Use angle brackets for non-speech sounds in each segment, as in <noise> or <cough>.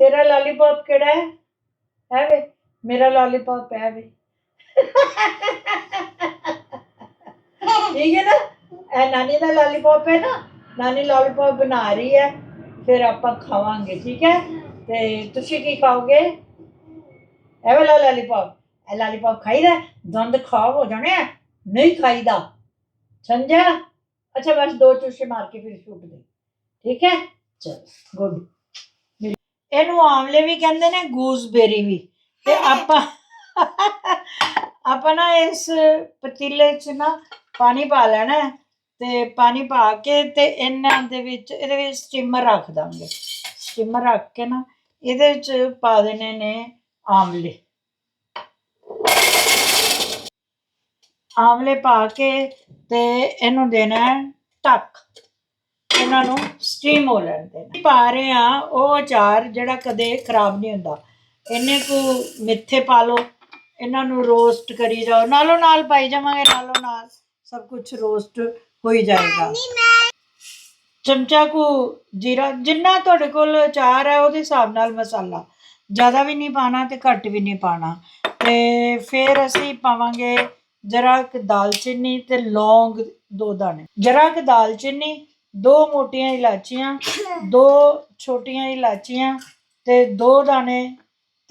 ਤੇਰਾ ਲਾਲੀਪੌਪ ਕਿਹੜਾ ਹੈ ਹੈ ਵੇ ਮੇਰਾ ਲਾਲੀਪੌਪ ਹੈ ਵੇ ਠੀਕ ਹੈ ਨਾ ਇਹ ਨਾਨੀ ਦਾ ਲਾਲੀਪੌਪ ਹੈ ਨਾ ਨਾਨੀ ਲਾਲੀਪੌਪ ਬਣਾ ਰਹੀ ਹੈ ਫਿਰ ਆਪਾਂ ਖਾਵਾਂਗੇ ਠੀਕ ਹੈ ਤੇ ਤੁਸੀਂ ਕੀ ਖਾਓਗੇ ਇਹ ਵਾਲਾ ਲਾਲੀਪੌਪ ਇਹ ਲਾਲੀਪੌਪ ਖਾਈਦਾ ਦੰਦ ਖਰਾਬ ਹੋ ਜਾਣੇ ਆ ਨਹੀਂ ਖਾਈਦਾ ਸਮਝਿਆ ਅੱਛਾ ਬਸ ਦੋ ਚੂਸੇ ਮਾਰ ਕੇ ਫਿਰ ਛੁੱਟ ਦੇ ਠੀਕ ਹੈ ਚਲ ਗੁੱਡ ਇਹਨੂੰ ਆਮਲੇ ਵੀ ਕਹਿੰਦੇ ਨੇ, ਗੂਸਬੇਰੀ ਵੀ। ਤੇ ਆਪਾਂ ਆਪਾਂ ਨਾ ਇਸ ਪਤੀਲੇ 'ਚ ਨਾ ਪਾਣੀ ਪਾ ਲੈਣਾ ਤੇ ਪਾਣੀ ਪਾ ਕੇ ਤੇ ਇਹਨਾਂ ਦੇ ਵਿੱਚ ਇਹਦੇ ਵਿੱਚ ਸਟੀਮਰ ਰੱਖ ਦਾਂਗੇ। ਸਟੀਮਰ ਰੱਖ ਕੇ ਨਾ ਇਹਦੇ ਵਿੱਚ ਪਾ ਦੇਣੇ ਨੇ ਆਮਲੇ। ਆਮਲੇ ਪਾ ਕੇ ਤੇ ਇਹਨੂੰ ਦੇਣਾ ਹੈ ਢੱਕ। ਇਹਨਾਂ ਨੂੰ ਸਟੀਮ ਹੋ ਲੈਣ ਦੇਣਾ ਪਾ ਰਹੇ ਆ ਉਹ ਅਚਾਰ ਜਿਹੜਾ ਕਦੇ ਖਰਾਬ ਨਹੀਂ ਹੁੰਦਾ। ਇਹਨੇ ਕੋ ਮਿੱਠੇ ਪਾ ਲਓ ਇਹਨਾਂ ਨੂੰ ਰੋਸਟ ਕਰੀ ਜਾਓ। ਨਾਲੋਂ ਨਾਲ ਪਾਈ ਜਾਵਾਂਗੇ ਨਾਲੋਂ ਨਾਲ ਸਭ ਕੁਝ ਰੋਸਟ ਹੋਈ ਜਾਏਗਾ। ਚਮਚਾ ਕੋ ਜੀਰਾ ਜਿੰਨਾ ਤੁਹਾਡੇ ਕੋਲ ਅਚਾਰ ਹੈ ਉਹਦੇ ਹਿਸਾਬ ਨਾਲ ਮਸਾਲਾ। ਜ਼ਿਆਦਾ ਵੀ ਨਹੀਂ ਪਾਣਾ ਤੇ ਘੱਟ ਵੀ ਨਹੀਂ ਪਾਣਾ ਤੇ ਫਿਰ ਅਸੀਂ ਪਾਵਾਂਗੇ ਜਰਾ ਕੁ ਦਾਲਚੀਨੀ ਤੇ ਲੌਂਗ ਦੋ ਦਾਣੇ। ਜਰਾ ਕੁ ਦਾਲਚੀਨੀ ਦੋ ਮੋਟੀਆਂ ਇਲਾਚੀਆਂ <coughs> ਦੋ ਛੋਟੀਆਂ ਇਲਾਚੀਆਂ ਤੇ ਦੋ ਦਾਣੇ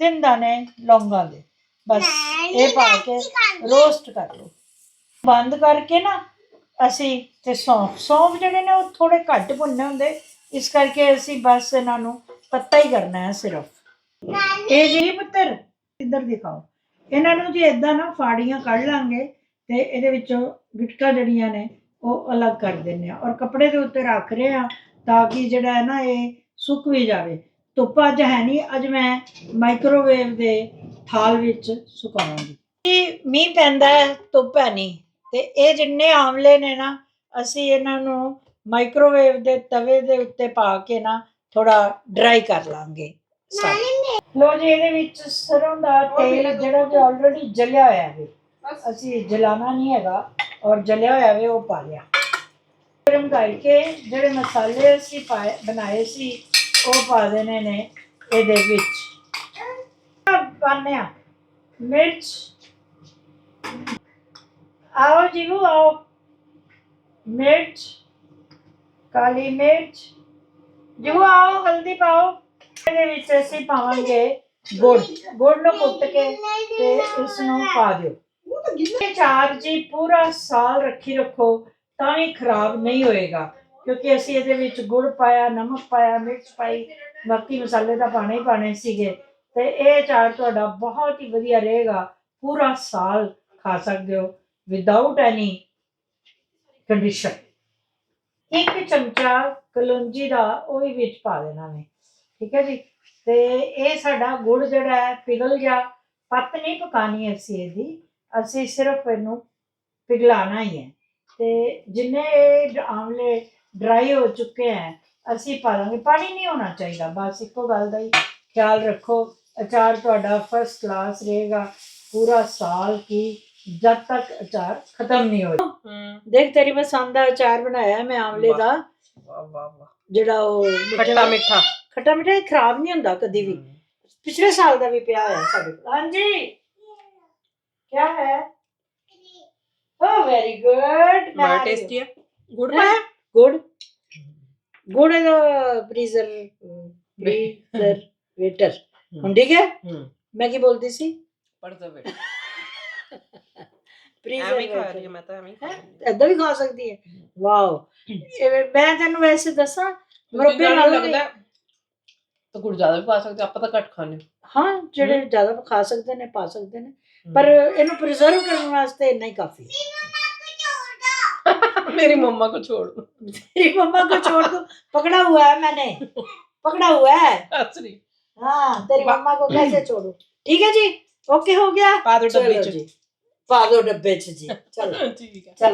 ਤਿੰਨ ਦਾਣੇ ਲੌਂਗਾਂ ਦੇ। ਬਸ ਇਹ ਪਾ ਕੇ ਰੋਸਟ ਕਰ ਲਓ। ਬੰਦ ਕਰਕੇ ਨਾ ਅਸੀਂ ਤੇ ਸੌਂਫ ਸੌਂਫ ਜਿਹੜੇ ਨੇ ਉਹ ਥੋੜੇ ਘੱਟ ਭੁੰਨੇ ਹੁੰਦੇ ਇਸ ਕਰਕੇ ਅਸੀਂ ਬਸ ਇਹਨਾਂ ਨੂੰ ਪੱਤਾ ਹੀ ਕਰਨਾ ਹੈ ਸਿਰਫ। ਇਹ ਜੀ ਪੁੱਤਰ ਇੱਧਰ ਦਿਖਾਓ। ਇਹਨਾਂ ਨੂੰ ਜੇ ਇਦਾਂ ਨਾ ਫਾੜੀਆਂ ਕੱਢ ਲਾਂਗੇ ਤੇ ਇਹਦੇ ਵਿੱਚੋਂ ਗਿਟਕਾਂ ਜਿਹੜੀਆਂ ਨੇ ਉਹ ਅਲੱਗ ਕਰ ਦਿੰਨੇ ਆ। ਔਰ ਕੱਪੜੇ ਦੇ ਉੱਤੇ ਰੱਖ ਰਹੇ ਆ ਤਾਂ ਕਿ ਜਿਹੜਾ ਹੈ ਨਾ ਇਹ ਸੁੱਕ ਵੀ ਜਾਵੇ। ਧੁੱਪ ਅੱਜ ਹੈ ਨਹੀਂ ਅੱਜ ਮੈਂ ਮਾਈਕ੍ਰੋਵੇਵ ਦੇ ਥਾਲ ਵਿੱਚ ਸੁਕਾਵਾਂਗੀ। ਇਹ ਮੀਂਹ ਪੈਂਦਾ ਹੈ ਧੁੱਪ ਹੈ ਨਹੀਂ। ਤੇ ਇਹ ਜਿੰਨੇ ਆਮਲੇ ਨੇ ਨਾ ਅਸੀਂ ਇਹਨਾਂ ਨੂੰ ਮਾਈਕ੍ਰੋਵੇਵ ਦੇ ਤਵੇ ਦੇ ਉੱਤੇ ਪਾ ਕੇ ਨਾ ਥੋੜਾ ਡਰਾਈ ਕਰ ਲਾਂਗੇ। ਲੋ ਜੀ ਇਹਦੇ ਵਿੱਚ ਸਰੋਂ ਦਾ ਤੇਲ ਜਿਹੜਾ ਕਿ ਆਲਰੇਡੀ ਜਲਿਆ ਹੋਇਆ ਹੈ। ਅਸੀਂ ਜਲਾਣਾ ਨਹੀਂ ਹੈਗਾ। ਔਰ ਜਲਿਆ ਹੋਇਆ ਵੇ ਉਹ ਪਾ ਲਿਆ। ਗਰਮ ਕਰਕੇ ਜਿਹੜੇ ਮਸਾਲੇ ਅਸੀਂ ਪਾਏ, ਬਣਾਏ ਸੀ, ਉਹ ਪਾ ਦੇਣੇ ਨੇ ਇਹਦੇ ਵਿੱਚ। ਪਾਣੇ ਆ ਮਿਰਚ। ਆਓ ਜੀਵੂ ਆਓ। ਮਿਰਚ। ਕਾਲੀ ਮਿਰਚ। ਜੀਵੂ ਆਓ, ਹਲਦੀ ਪਾਓ। ਇਹਦੇ ਵਿੱਚ ਅਸੀਂ ਪਾਵਾਂਗੇ ਗੁੜ। ਗੁੜ ਨੂੰ ਕੁੱਟ ਕੇ ਤੇ ਇਸ ਨੂੰ ਪਾ ਦਿਓ। ਇਹ ਚਾਰ ਜੀ ਪੂਰਾ ਸਾਲ ਰੱਖੀ ਰੱਖੋ, ਤਾਂ ਵੀ ਖਰਾਬ ਨਹੀਂ ਹੋਏਗਾ। ਕਿਉਂਕਿ ਅਸੀਂ ਇਹਦੇ ਵਿੱਚ ਗੁੜ ਪਾਇਆ, ਨਮਕ ਪਾਇਆ, ਮਿਰਚ ਪਾਈ, ਬਾਕੀ ਮਸਾਲੇ ਤਾਂ ਪਾਣੇ ਹੀ ਪਾਣੇ ਸੀਗੇ। ਤੇ ਇਹ ਚਾਰ ਤੁਹਾਡਾ ਬਹੁਤ ਹੀ ਵਧੀਆ ਰਹੇਗਾ। ਪੂਰਾ ਸਾਲ ਖਾ ਸਕਦੇ ਹੋ। ਵਿਦਆਊਟ ਐਨੀ ਕੰਡੀਸ਼ਨ ਇੱਕ ਚਮਚਾ ਕਲੌਂਜੀ ਦਾ ਉਹ ਵੀ ਵਿੱਚ ਪਾ ਦੇਣਾ ਨੇ ਠੀਕ ਹੈ ਜੀ? ਤੇ ਇਹ ਸਾਡਾ ਗੁੜ ਜਿਹੜਾ ਹੈ, ਪਿਘਲ ਗਿਆ। ਪੱਤ ਨਹੀਂ ਪਕਾਣੀ ਅਸੀਂ ਇਹਦੀ। ਅਸੀਂ ਸਿਰਫ ਇਹਨੂੰ ਪਿਘਲਾਣਾ ਹੀ ਹੈ। ਤੇ ਜਿੰਨੇ ਇਹ ਆਮਲੇ ਡਰਾਈ ਹੋ ਚੁੱਕੇ ਹੈ ਅਸੀਂ ਪਾ ਦਾਂਗੇ ਪਾਣੀ ਨਹੀਂ ਹੋਣਾ ਚਾਹੀਦਾ ਬਸ ਇੱਕੋ ਗੱਲ ਦਾ ਹੀ ਖਿਆਲ ਰੱਖੋ। ਅਚਾਰ ਤੁਹਾਡਾ ਫਸਟ ਕਲਾਸ ਰਹੇਗਾ। ਪੂਰਾ ਸਾਲ ਕੀ ਜਦ ਤੱਕ ਅਚਾਰ ਖਤਮ ਨਹੀਂ ਹੋਏ ਹੂੰ ਦੇਖ ਤੇਰੀ ਪਸੰਦ ਦਾ ਅਚਾਰ ਬਣਾਇਆ ਮੈਂ ਆਮਲੇ ਦਾ। ਵਾਹ ਵਾਹ ਵਾਹ ਜਿਹੜਾ ਉਹ ਖੱਟਾ ਮਿੱਠਾ। ਖੱਟਾ ਮਿੱਠਾ ਖਰਾਬ ਨਹੀਂ ਹੁੰਦਾ ਕਦੀ ਵੀ। ਪਿਛਲੇ ਸਾਲ ਦਾ ਵੀ ਪਿਆ ਹੋਇਆ ਸਾਡੇ ਕੋਲ। ਹਾਂਜੀ। ਕੀ ਹੈ ਓ ਵੈਰੀ ਗੁੱਡ ਬੜਾ ਟੇਸਟੀ ਹੈ ਗੁੜ ਪਾਇਆ ਗੁੱਡ ਗੁੱਡ ਦਾ ਬਰੀਜ਼ਰ ਬਰੀਜ਼ਰ ਵੇਟਰ ਹੁਣ ਠੀਕ ਹੈ ਮੈਂ ਕੀ ਬੋਲਦੀ ਸੀ ਪੜਦਾ ਵੇ ਬਰੀਜ਼ਰ ਐਵੇਂ ਖਾ ਰਹੀ ਹਾਂ ਮੈਂ ਤਾਂ ਐਵੇਂ ਹੀ ਖਾ ਰਹੀ ਹਾਂ ਏਦਾਂ ਵੀ ਖਾ ਸਕਦੀ ਹੈ ਵਾਓ ਇਹ ਮੈਂ ਤੈਨੂੰ ਵੈਸੇ ਦੱਸਾਂ ਮੁਰੱਬੇ ਮੁਰੱਬੇ ਨਾਲ ਲੱਗਦਾ ਤਾਂ ਗੁੜ ਜ਼ਿਆਦਾ ਵੀ ਪਾ ਸਕਦੇ ਆਪਾਂ ਤਾਂ ਘੱਟ ਖਾਣੇ ਹਾਂ ਜਿਹੜੇ ਜ਼ਿਆਦਾ ਖਾ ਸਕਦੇ ਨੇ ਪਾ ਸਕਦੇ ਨੇ ਪਰ ਇਹਨੂੰ ਪ੍ਰੀਜ਼ਰਵ ਕਰਨ ਵਾਸਤੇ ਇੰਨਾ ਹੀ ਕਾਫੀ ਹੈ मेरी मम्मा को छोड़ दो तेरी मम्मा को छोड़ दो पकड़ा हुआ है मैंने पकड़ा हुआ है हंस रही हाँ तेरी मम्मा को कैसे छोड़ू ठीक है जी ओके हो गया पा दो डब्बे चलो च जी पा दो डब्बे च जी चलो ठीक है चलो